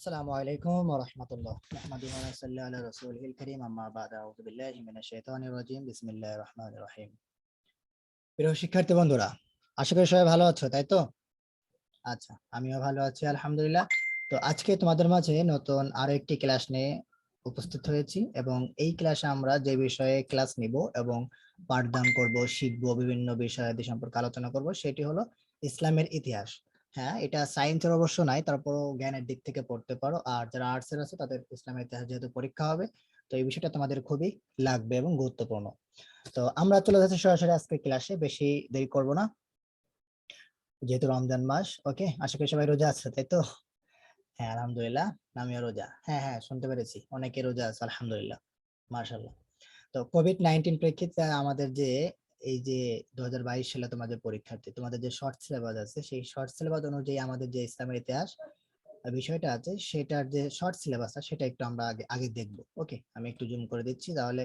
السلام عليكم ورحمة الله نحمده ونصلي على رسوله الكريم أما بعد أعوذ بالله من الشيطان الرجيم بسم الله الرحمن الرحيم প্রিয় শিক্ষার্থী বন্ধুরা আশা করি সবাই ভালো আছো তাই তো আচ্ছা আমিও ভালো আছি আলহামদুলিল্লাহ তো আজকে তোমাদের মাঝে নতুন আরো একটি ক্লাস নিয়ে উপস্থিত হয়েছি এবং এই ক্লাসে আমরা যে বিষয়ে ক্লাস নিব এবং পাঠদান করব শিখবো বিভিন্ন বিষয়াদি সম্পর্কে আলোচনা করব সেটি হলো ইসলামের ইতিহাস হ্যাঁ এটা সায়েন্সের অবশ্য নাই, তারপরও জ্ঞানের দিক থেকে পড়তে পারো। আর যারা আর্টস এর আছে, তাদের ইসলামের ইতিহাস যেহেতু পরীক্ষা হবে, তো এই বিষয়টা তোমাদের খুবই লাগবে এবং গুরুত্বপূর্ণ। তো আমরা চলে যাচ্ছি সরাসরি আজকে ক্লাসে বেশি দেরি করব না। যেহেতু রমজান মাস ওকে আশা করি সবাই রোজা আছে, তাই তো? হ্যাঁ আলহামদুলিল্লাহ, আমিও রোজা। হ্যাঁ হ্যাঁ শুনতে পেরেছি, অনেকে রোজা আছে, আলহামদুলিল্লাহ মার্শাল্লাহ তো কোভিড নাইন্টিন প্রেক্ষিতে আমাদের যে এই যে দু সালে তোমাদের পরীক্ষার্থী, তোমাদের যে শর্ট সিলেবাস আছে, সেই শর্ট সিলেবাস অনুযায়ী আমাদের যে ইসলামের ইতিহাস বিষয়টা আছে, সেটার যে শর্ট সিলেবাস আছে, সেটা একটু আমরা আগে আগে দেখব। ওকে আমি একটু জুম করে দিচ্ছি, তাহলে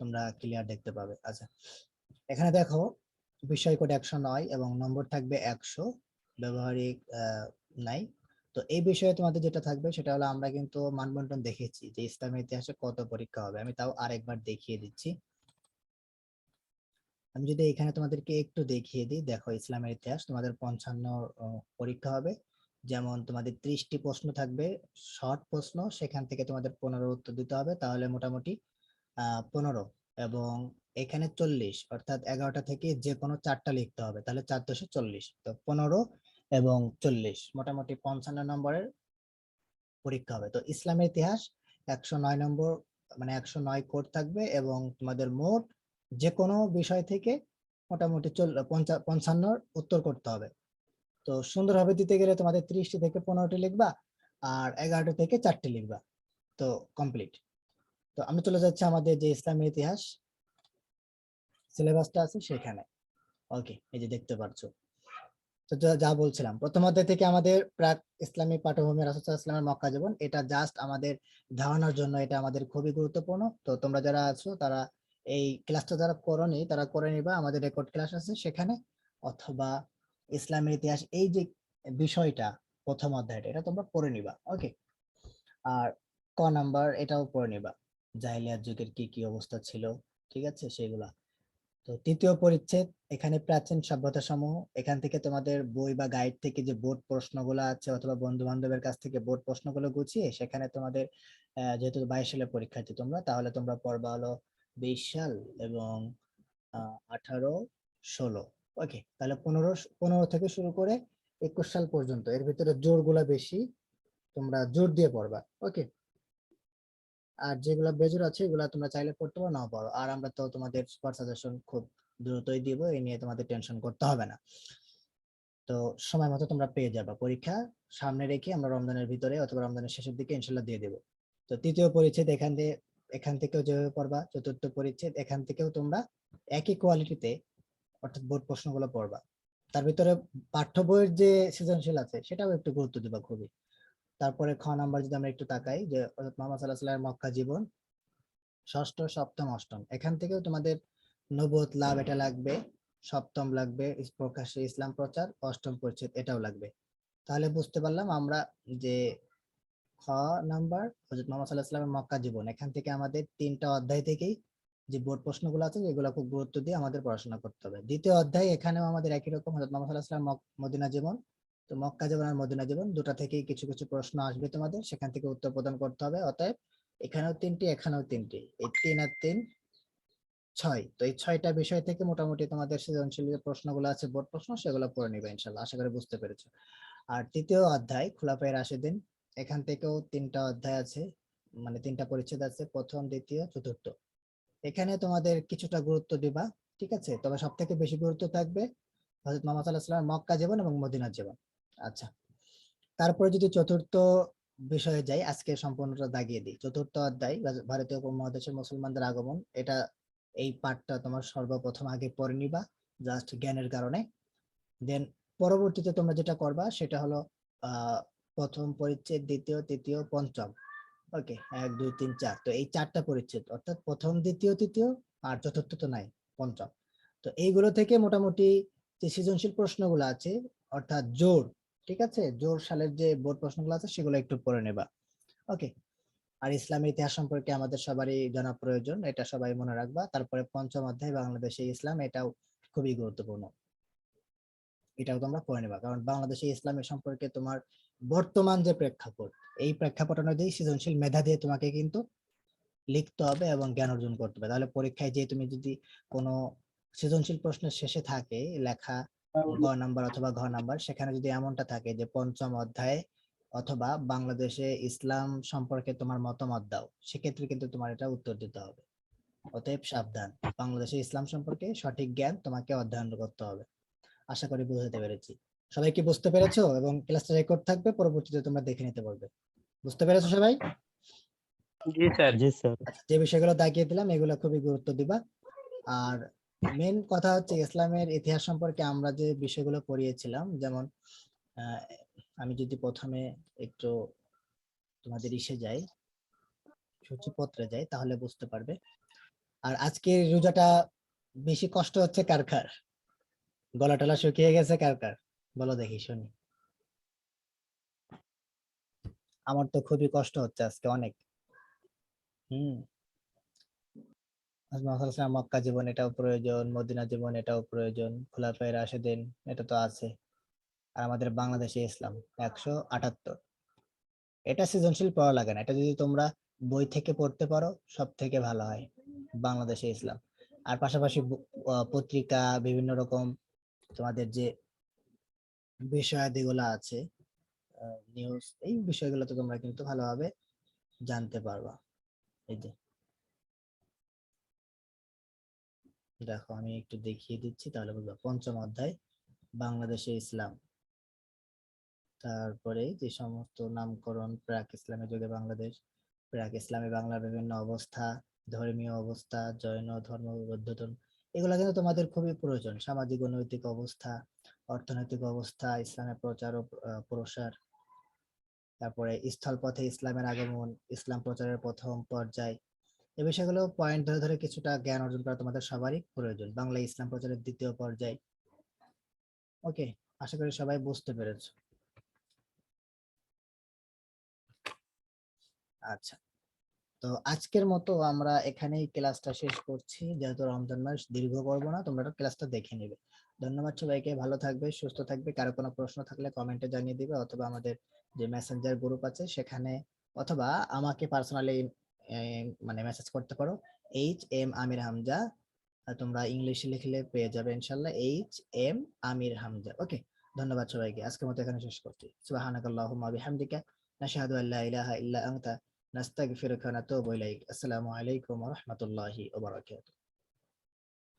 তোমরা ক্লিয়ার দেখতে পাবে। আচ্ছা। এখানে দেখো, বিষয় কোড একশো নয় এবং নম্বর থাকবে একশো, ব্যবহারিক নাই। তো এই বিষয়ে তোমাদের যেটা থাকবে, সেটা হলো আমরা কিন্তু মানবন্টন দেখেছি যে ইসলামের ইতিহাসে কত পরীক্ষা হবে। আমি তাও আরেকবার দেখিয়ে দিচ্ছি। আমি যদি এখানে তোমাদেরকে একটু দেখিয়ে দিই, দেখো ইসলামের ইতিহাস, তোমাদের পঞ্চান্ন পরীক্ষা হবে। যেমন তোমাদের ত্রিশটি প্রশ্ন থাকবে, শর্ট প্রশ্ন, সেখান থেকে তোমাদের পনেরো উত্তর দিতে হবে, তাহলে মোটামুটি পনেরো এবং এখানে চল্লিশ, অর্থাৎ এগারোটা থেকে যে কোনো চারটা লিখতে হবে, তাহলে চার দশে চল্লিশ। তো পনেরো এবং চল্লিশ, মোটামুটি পঞ্চান্ন নম্বরের পরীক্ষা হবে। তো ইসলামের ইতিহাস একশো নয় নম্বর মানে একশো নয় কোড থাকবে এবং তোমাদের মোট যে কোনো বিষয় থেকে মোটামুটি পঞ্চান্নর উত্তর করতে হবে। তো সুন্দরভাবে দিতে গেলে তোমাদের ত্রিশটি থেকে পনেরোটি লিখবা আর এগারোটি থেকে চারটি লিখবা। তো কমপ্লিট তো আমি চলে যাচ্ছি আমাদের যে ইসলামের ইতিহাস সিলেবাসটা আছে সেখানে। ওকে এই যে দেখতে পাচ্ছো। তো যা- বলছিলাম, প্রথম অধ্যায় থেকে আমাদের প্রাক ইসলামী পাঠভূমি রাসুল ইসলামের মক্কা জীবন, এটা জাস্ট আমাদের ধারণার জন্য, এটা আমাদের খুবই গুরুত্বপূর্ণ। তো তোমরা যারা আছো, তারা এই ক্লাসটা যারা করনি, তারা করে নিবা। আমাদের রেকর্ড ক্লাস আছে সেখানে। অথবা ইসলামের ইতিহাস, এই যে বিষয়টা প্রথম অধ্যায়টা, এটা তোমরা পড়ে নিবা। ওকে আর ক নাম্বার, এটাও পড়ে নিবা। জাহিলিয়াত যুগের কি কি অবস্থা ছিল? ঠিক আছে? সেগুলা। তো তৃতীয় পরিচ্ছেদ, এখানে প্রাচীন সভ্যতা সমূহ এখান থেকে তোমাদের বই বা গাইড থেকে যে বোর্ড প্রশ্নগুলো আছে, অথবা বন্ধু বান্ধবের কাছ থেকে বোর্ড প্রশ্নগুলো গুছিয়ে, সেখানে তোমাদের যেহেতু বাইশ সালে পরীক্ষার্থী তোমরা, তাহলে তোমরা পড়বা হলো বিশ সাল এবং আঠারো, ষোলো। ওকে তাহলে পনেরো পনেরো থেকে শুরু করে একুশ সাল পর্যন্ত। এর ভিতরে জোরগুলা বেশি, তোমরা জোর দিয়ে পড়বা। ওকে আর যেগুলা বেজোর আছে, এগুলা তোমরা চাইলে পড়তে পারো, নাও পারো আর আমরা তো তোমাদের স্পট সাজেশন খুব দ্রুতই দিব এই নিয়ে তোমাদের টেনশন করতে হবে না। তো সময় মতো তোমরা পেয়ে যাবে। পরীক্ষা সামনে রেখে আমরা রমজানের ভিতরে অথবা রমজানের শেষের দিকে ইনশাল্লাহ দিয়ে দেবো। তো তৃতীয় পরিচ্ছেদ এখান থেকে এখান থেকেও যেভাবে পড়বা, চতুর্থ পরিচ্ছেদ, এখান থেকেও তোমরা একই কোয়ালিটিতে অর্থাৎ বোর্ড প্রশ্নগুলো পড়বা। তার ভিতরে পাঠ্য বইয়ের যে সৃজনশীল আছে, সেটাও একটু গুরুত্ব দিবা খুবই। তারপরে খ নাম্বার যদি আমরা একটু তাকাই, যে মুহাম্মদ সাল্লাহ মক্কা জীবন, ষষ্ঠ, সপ্তম, অষ্টম, এখান থেকেও তোমাদের নবত লাভ এটা লাগবে, সপ্তম লাগবে প্রকাশ্যে ইসলাম প্রচার, অষ্টম পরিচ্ছেদ এটাও লাগবে। তাহলে বুঝতে পারলাম আমরা যে নাম্বার হযরত মুহাম্মদ সাল্লাহ মক্কা জীবন। এখান থেকে আমাদের তিনটা অধ্যায় থেকেই যে বোর্ড প্রশ্নগুলো আছে, এগুলো খুব গুরুত্ব দিয়ে আমাদের পড়াশোনা করতে হবে। দ্বিতীয় অধ্যায়, এখানেও আমাদের একই রকম, হযরত মুহাম্মদ সাল্লাহ মদিনা জীবন। তো মক্কা জীবন আর মদিনা জীবন, দুটা থেকেই কিছু কিছু প্রশ্ন আসবে তোমাদের। সেখান থেকে উত্তর প্রদান করতে হবে। অতএব এখানেও তিনটি এখানেও তিনটি। এই তিন আর তিন ছয়। তো এই ছয়টা বিষয় থেকে মোটামুটি তোমাদের সৃজনশীল যে প্রশ্নগুলো আছে, বোর্ড প্রশ্ন, সেগুলো পড়ে নিবে ইনশাল্লাহ আশা করি বুঝতে পেরেছ। আর তৃতীয় অধ্যায় খোলাফাই রাশেদিন এখান থেকেও তিনটা অধ্যায় আছে মানে তিনটা পরিচ্ছেদ আছে, প্রথম, দ্বিতীয়, চতুর্থ। এখানে তোমাদের কিছুটা গুরুত্ব দিবা, ঠিক আছে? তবে সব থেকে বেশি গুরুত্ব থাকবে হযরত মুহাম্মদ মক্কা জীবন এবং মদিনা জীবন। আচ্ছা তারপরে যদি চতুর্থ বিষয়ে যাই, আজকে সম্পূর্ণটা দাগিয়ে দিই। চতুর্থ অধ্যায় ভারতীয় উপমহাদেশের মুসলমানদের আগমন, এটা এই পাঠটা তোমার সর্বপ্রথম আগে পড়ে নিবা জাস্ট জ্ঞানের কারণে। দেন পরবর্তীতে তোমরা যেটা করবা, সেটা হলো, আহ প্রথম পরিচ্ছেদ, দ্বিতীয়, তৃতীয়, পঞ্চম। ওকে, এক, দুই, তিন, চার। তো এই চারটা পরিচ্ছেদ, অর্থাৎ প্রথম, দ্বিতীয়, তৃতীয় আর চতুর্থ তো নাই, পঞ্চম। তো এইগুলো থেকে মোটামুটি যে সৃজনশীল প্রশ্নগুলো আছে, অর্থাৎ জোর ঠিক আছে? জোর সালের যে বোর্ড প্রশ্নগুলো আছে, সেগুলো একটু পড়ে নেবা। ওকে, আর ইসলামের ইতিহাস সম্পর্কে আমাদের সবারই জানা প্রয়োজন, এটা সবাই মনে রাখবা। তারপরে পঞ্চম অধ্যায়, বাংলাদেশে ইসলাম, এটাও খুবই গুরুত্বপূর্ণ। এটাও তোমরা পড়ে নেবা, কারণ বাংলাদেশে ইসলামের সম্পর্কে তোমার বর্তমান যে প্রেক্ষাপট এই প্রেক্ষাপট অনুযায়ী সৃজনশীল মেধা দিয়ে তোমাকে কিন্তু লিখতে হবে এবং জ্ঞান অর্জন করতে হবে। তাহলে পরীক্ষায় যে তুমি যদি কোনো সৃজনশীল প্রশ্নের শেষে থাকে লেখা গ নাম্বার অথবা ঘ নাম্বার সেখানে যদি এমনটা থাকে যে পঞ্চম অধ্যায়ে অথবা বাংলাদেশে ইসলাম সম্পর্কে তোমার মতামত দাও সেক্ষেত্রে কিন্তু তোমার এটা উত্তর দিতে হবে। অতএব সাবধান বাংলাদেশে ইসলাম সম্পর্কে সঠিক জ্ঞান তোমাকে অধ্যয়ন করতে হবে। আশা করি বুঝতে পেরেছি। সবাই কি বুঝতে পেরেছ এবং ক্লাসটা রেকর্ড থাকবে পরবর্তীতে তোমরা দেখে নিতে পারবে। বুঝতে পেরেছ সবাই? জি স্যার। জি স্যার। আচ্ছা, যে বিষয়গুলো দাগিয়ে দিলাম এগুলো খুবই গুরুত্ব দিবা। আর মেন কথা হচ্ছে ইসলামের ইতিহাস সম্পর্কে আমরা যে বিষয়গুলো পড়িয়েছিলাম যেমন আহ, আমি যদি প্রথমে একটু তোমাদের ইসে যাই সূচিপত্রে যাই তাহলে বুঝতে পারবে। আর আজকের রোজাটা বেশি কষ্ট হচ্ছে কার কার? গলা টলা শুকিয়ে গেছে কার কার? বলো দেখি শুনি। আমার তো খুবই কষ্ট হচ্ছে আজকে অনেক। হুম। মক্কা জীবন এটাও প্রয়োজন, মদিনা জীবন এটাও প্রয়োজন খোলাফায়ে রাশেদিন এটা তো আছে। আর আমাদের বাংলাদেশে ইসলাম, একশো আটাত্তর। এটা সৃজনশীল পড়া লাগে না, এটা যদি তোমরা বই থেকে পড়তে পারো সব থেকে ভালো হয় বাংলাদেশে ইসলাম। আর পাশাপাশি পত্রিকা, বিভিন্ন রকম তোমাদের যে বিষয়াদিগুলো আছে নিউজ এই বিষয়গুলো তোমরা কিন্তু ভালোভাবে জানতে পারবা। এই যে। দেখো, আমি একটু দেখিয়ে দিচ্ছি, তাহলে বুঝবা, পঞ্চম অধ্যায়, বাংলাদেশে ইসলাম। তারপরে যে সমস্ত নামকরণ, প্রাক ইসলামের যুগে বাংলাদেশ, প্রাক ইসলামী বাংলার বিভিন্ন অবস্থা, ধর্মীয় অবস্থা, জৈন ধর্ম বৌদ্ধ এগুলো কিন্তু তোমাদের খুবই প্রয়োজন, সামাজিক ও নৈতিক অবস্থা অর্থনৈতিক অবস্থা, ইসলামের প্রচার ও প্রসার। তারপরে স্থলপথে ইসলামের আগমন, ইসলাম প্রচারের প্রথম পর্যায়। এ বিষয়গুলো পয়েন্ট ধরে ধরে কিছুটা জ্ঞান অর্জন করা তোমাদের সবারই প্রয়োজন। বাংলা ইসলাম প্রচারের দ্বিতীয় পর্যায়। ওকে আশা করি সবাই বুঝতে পেরেছ। আচ্ছা। তো আজকের মতো আমরা এখানেই ক্লাসটা শেষ করছি। যেহেতু রমজান মাস, দীর্ঘ করব না, তোমরা ক্লাসটা দেখে নিবে। ধন্যবাদ সবাইকে, ভালো থাকবে, সুস্থ থাকবে। কারও কোনো প্রশ্ন থাকলে কমেন্টে জানিয়ে দিবে অথবা আমাদের যে মেসেঞ্জার গ্রুপ আছে, সেখানে অথবা আমাকে পার্সোনালি মানে মেসেজ করতে পারো। এইচ এম আমির হামজা, তোমরা ইংলিশে লিখলে পেয়ে যাবে ইনশাল্লাহ। H M Amir Hamza okay ধন্যবাদ সবাইকে। আজকের মতো এখানে শেষ করছি। সুবহানাকাল্লাহুম্মা বিহামদিকা, নাশহাদু আল্লা ইলাহা ইল্লা আনতা نستغفرك ونتوب إليك. السلام عليكم ورحمة الله وبركاته.